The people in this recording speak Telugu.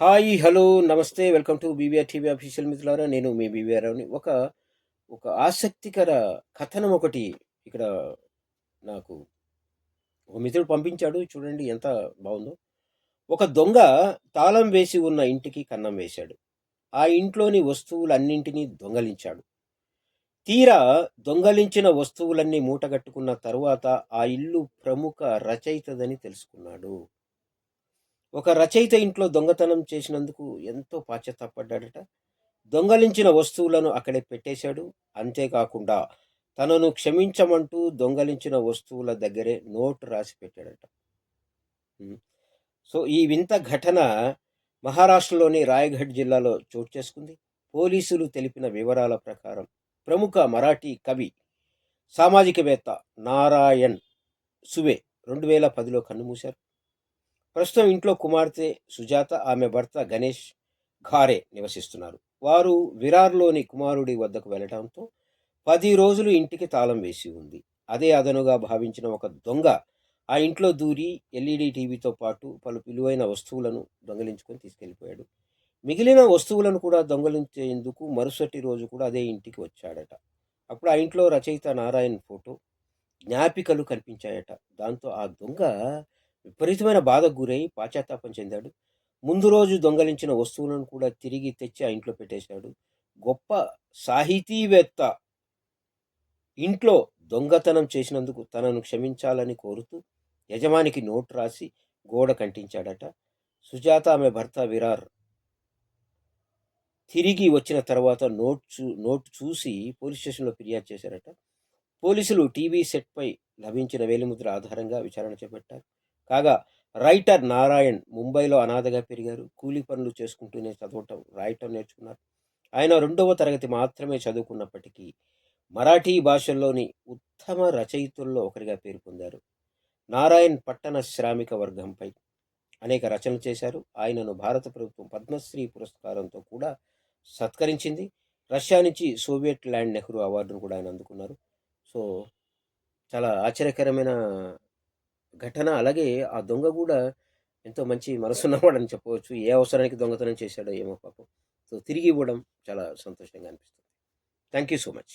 హాయ్ హలో నమస్తే welcome to BBR TV official మిత్రులారా నేను మీ బీబీఆర్ని రావుని. ఒక ఒక ఆసక్తికర కథనం ఒకటి ఇక్కడ నాకు ఒక మిత్రుడు పంపించాడు. చూడండి ఎంత బాగుందో. ఒక దొంగ తాళం వేసి ఉన్న ఇంటికి కన్నం వేశాడు. ఆ ఇంట్లోని వస్తువులన్నింటినీ దొంగలించాడు. తీరా దొంగలించిన వస్తువులన్నీ మూటగట్టుకున్న తరువాత ఆ ఇల్లు ప్రముఖ రచయితదని తెలుసుకున్నాడు. ఒక రచయిత ఇంట్లో దొంగతనం చేసినందుకు ఎంతో పాశ్చాత్తాపడ్డాడట దొంగలించిన వస్తువులను అక్కడే పెట్టేశాడు. అంతేకాకుండా తనను క్షమించమంటూ దొంగలించిన వస్తువుల దగ్గరే నోటు రాసి పెట్టాడట. సో ఈ వింత ఘటన మహారాష్ట్రలోని రాయగఢ్ జిల్లాలో చోటు చేసుకుంది. పోలీసులు తెలిపిన వివరాల ప్రకారం ప్రముఖ మరాఠీ కవి సామాజికవేత్త నారాయణ్ సువే రెండు వేల పదిలో కన్నుమూశారు. ప్రస్తుతం ఇంట్లో కుమార్తె సుజాత ఆమె భర్త గణేష్ ఘారే నివసిస్తున్నారు. వారు విరార్లోని కుమారుడి వద్దకు వెళ్ళటంతో పది రోజులు ఇంటికి తాళం వేసి ఉంది. అదే అదనుగా భావించిన ఒక దొంగ ఆ ఇంట్లో దూరి ఎల్ఈడి టీవీతో పాటు పలు విలువైన వస్తువులను దొంగలించుకొని తీసుకెళ్ళిపోయాడు మిగిలిన వస్తువులను కూడా దొంగలించేందుకు మరుసటి రోజు కూడా అదే ఇంటికి వచ్చాడట. అప్పుడు ఆ ఇంట్లో రచయిత నారాయణ్ ఫోటో జ్ఞాపికలు కనిపించాయట. దాంతో ఆ దొంగ విపరీతమైన బాధకు గురై పాశ్చాత్తాపం చెందాడు. ముందు రోజు దొంగలించిన వస్తువులను కూడా తిరిగి తెచ్చి ఆ ఇంట్లో పెట్టేశాడు. గొప్ప సాహితీవేత్త ఇంట్లో దొంగతనం చేసినందుకు తనను క్షమించాలని కోరుతూ యజమానికి నోటు రాసి గోడ కంటించాడట. సుజాత ఆమె భర్త విరార్ తిరిగి వచ్చిన తర్వాత నోట్ చూ నోట్ చూసి పోలీస్ స్టేషన్లో ఫిర్యాదు చేశారట. పోలీసులు టీవీ సెట్పై లభించిన వేలిముద్ర ఆధారంగా విచారణ చేపట్టారు. కాగా రైటర్ నారాయణ్ ముంబైలో అనాథగా పెరిగారు. కూలీ పనులు చేసుకుంటూనే చదవటం రాయటం నేర్చుకున్నారు. ఆయన రెండవ తరగతి మాత్రమే చదువుకున్నప్పటికీ మరాఠీ భాషల్లోని ఉత్తమ రచయితుల్లో ఒకరిగా పేరు పొందారు. నారాయణ్ పట్టణ శ్రామిక వర్గంపై అనేక రచనలు చేశారు. ఆయనను భారత ప్రభుత్వం పద్మశ్రీ పురస్కారంతో కూడా సత్కరించింది. రష్యా నుంచి సోవియట్ ల్యాండ్ నెహ్రూ అవార్డును కూడా ఆయన అందుకున్నారు. సో చాలా ఆశ్చర్యకరమైన ఘటన అలాగే ఆ దొంగ కూడా ఎంతో మంచి మనసున్నవాడని చెప్పవచ్చు. ఏ అవసరానికి దొంగతనం చేశాడో ఏమో పాపం. సో తిరిగి ఇవ్వడం చాలా సంతోషంగా అనిపిస్తుంది. Thank you so much.